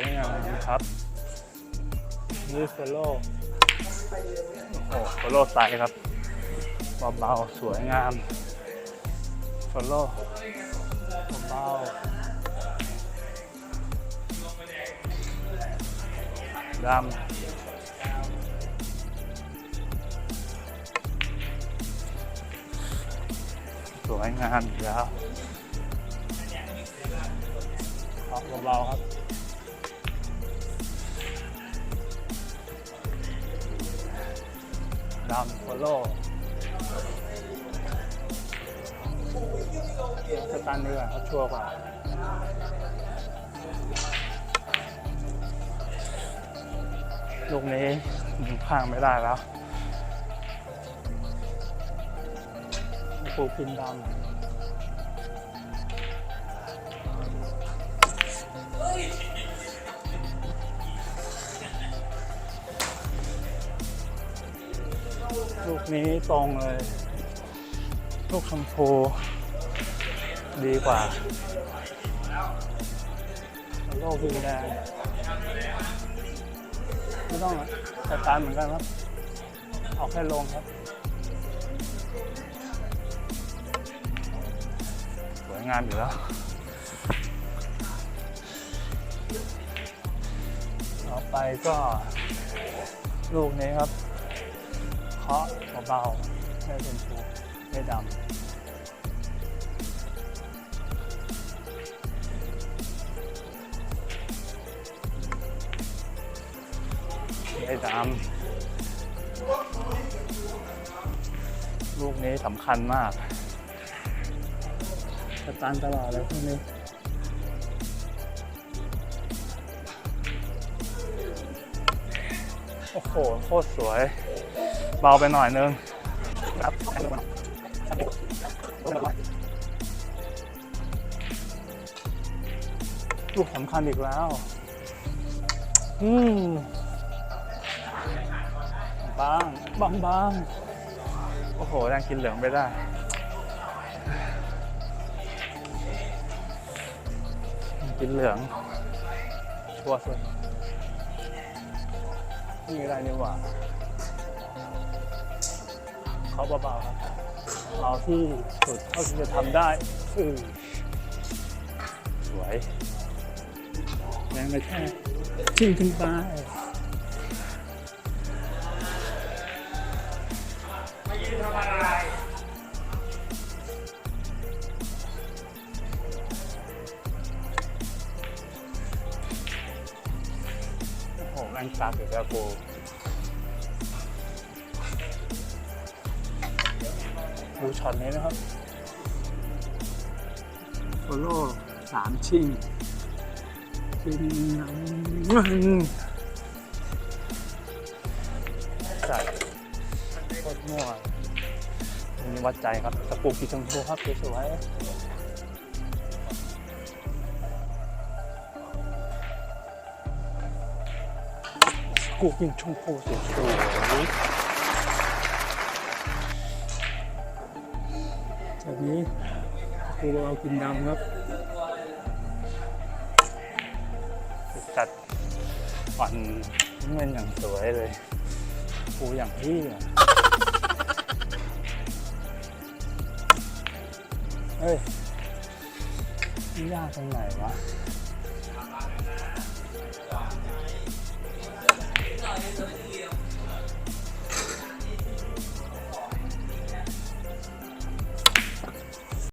วยงามครับนี่โซโล่โอ้โซโล่ไซส์ครับเบาๆสวยงามโซโล่เบาดำสวยงามยาวครับเบาๆครับ ดำโฟโล่สตันดีกว่าเขาชัวร์กว่าลูกนี้พังไม่ได้แล้วปูพินดำ ลูกนี้ตรงเลย ลูกชมพูดีกว่าโลกพินแดงไม่ต้องสตาร์ทเหมือนกันครับ เอาแค่ลงครับ สวยงามอยู่แล้วต่อไปก็ลูกนี้ครับ เคาะเบาๆไม่เป็นฟูไม่ดำไม่ดำลูกนี้สำคัญมากสตาร์ทตลอดเลยพวกนี้โอ้โห โคตรสวย เบาไปหน่อยนึงครับลูกสำคัญอีกแล้ว อืมบางบางบางโอ้โหยังกินเหลืองไม่ได้กินเหลือง ชัวร์สุดม่มีอะไรนี่หว่า เขาเบาๆครับเอาที่สุดเท่าที่จะทำได้อือสวยแรงกระแทกชิ่งขึ้นไปโอ้โหแม่งซักอีกแล้วกู ดูช็อตนี้นะครับโซโล่สามชิ่งเป็นน้ำมันจัดโคตรมั่วอันนี้วัดใจครับตะปูกีชมพูครับสวยๆกูกินชมพูสวย แบบนี้กูเอากินดำครับจัดฝันเงินอย่างสวยเลยปูอย่างที่อเฮ้ยยากตรงไหนวะ